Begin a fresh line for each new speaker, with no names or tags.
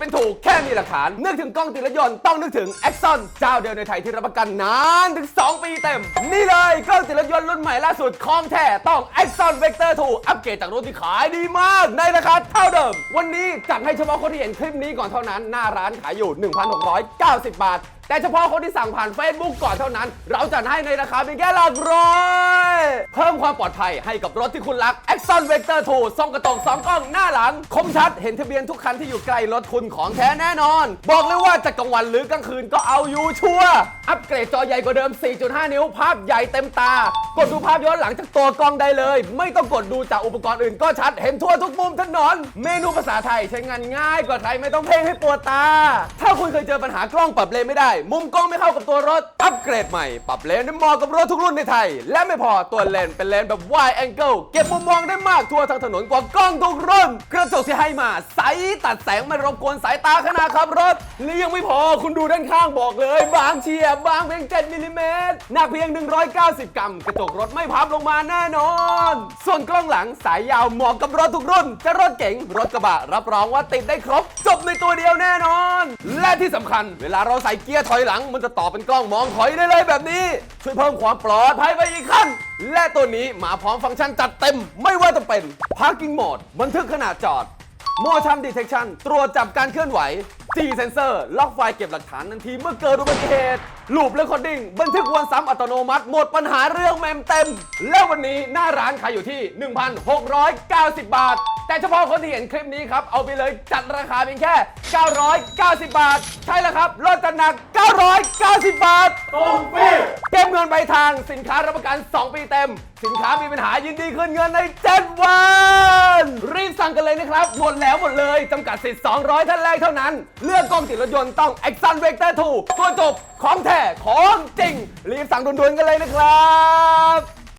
เป็นถูกแค่มีหลักฐาน นึกถึงกล้องติดรถยนต์ต้องนึกถึง Exxon เจ้าเดียวในไทยที่รับประกันนานถึง 2 ปีเต็ม นี่เลยกล้องติดรถยนต์รุ่นใหม่ล่าสุดคองแท้ต้อง Exxon Vector 2อัปเกรดจากรุ่นที่ขายดีมาก ในราคาเท่าเดิม วันนี้จัดให้เฉพาะคนที่เห็นคลิปนี้ก่อนเท่านั้น หน้าร้านขายอยู่ 1,690 บาท แต่เฉพาะคนที่สั่งผ่าน Facebook ก่อนเท่านั้น เราจัดให้ในราคาเพียงแค่หลักร้อยเพิ่มความปลอดภัยให้กับรถที่คุณรัก Exxon Vector 2ส่องกระจกสองกล้องหน้าหลัง คมชัดเห็นทะเบียนทุกคันที่อยู่ใกล้รถคุณของแท้แน่นอน บอกเลยว่าจะกลางวันหรือกลางคืนก็เอาอยู่ชัวร์อัปเกรดจอใหญ่กว่าเดิม 4.5 นิ้ว ภาพใหญ่เต็มตา กดดูภาพย้อนหลังจากตัวกล้องได้เลย ไม่ต้องกดดูจากอุปกรณ์อื่นก็ชัดเห็นทั่วทุกมุมถนน เมนูภาษาไทยใช้งานง่ายกว่าใครไม่ต้องเพ่งให้ปวดตา ถ้าคุณเคยเจอปัญหากล้องปรับเลนไม่ได้มุมกล้องไม่เข้ากับตัวรถ อัปเกรดใหม่ ปรับเลนให้เหมาะกับรถทุกรุ่นในไทย และไม่พอตัวเลนเป็นเลนแบบ wide angle เก็บมุมมองได้มากทั่วทั้งถนนกว่ากล้องทุกรุ่น กระจกที่ให้มาใสตัดแสงไม่รบกวนสายตาขณะขับรถและยังไม่พอคุณดูด้านข้างบอกเลย บางเฉียบบางเพียง 7มิลลิเมตรหนักเพียง 190 กรัม กระจกรถไม่พับลงมาแน่นอน ส่วนกล้องหลังสายยาวเหมาะกับรถทุกรุ่น จะรถเก๋งรถกระบะรับรองว่าติดได้ครบ จบในตัวเดียวแน่นอน ที่สำคัญ เวลาเราใส่เกียร์ถอยหลัง มันจะต่อเป็นกล้องมองถอยได้เลยแบบนี้ ช่วยเพิ่มความปลอดภัยไปอีกขั้น และตัวนี้มาพร้อมฟังก์ชันจัดเต็ม ไม่ว่าจะเป็น Parking Mode บันทึกขณะจอด Motion Detection ตรวจจับการเคลื่อนไหว G Sensor ล็อกไฟล์เก็บหลักฐานทันทีเมื่อเกิดอุบัติเหตุ Loop Recording บันทึกวนซ้ำอัตโนมัติ หมดปัญหาเรื่องเมมเต็ม และวันนี้หน้าร้านขายอยู่ที่ 1,690 บาท แต่เฉพาะคนที่เห็นคลิปนี้ครับ เอาไปเลยจัดราคาเพียงแค่ 990 บาท ใช่แล้วครับลดจัดหนัก 990 บาท
ตรงปี
เก็บเงินปลายทางสินค้ารับประกัน 2 ปีเต็ม สินค้ามีปัญหายินดีคืนเงินใน 7 วัน รีบสั่งกันเลยนะครับ หมดแล้วหมดเลยจำกัดสิทธิ์ 200 ท่านแรกเท่านั้น เลือกกล้องติดรถยนต์ต้อง Exxon Vector 2 ตัวจบของแท้ของจริง รีบสั่งด่วนๆกันเลยนะครับ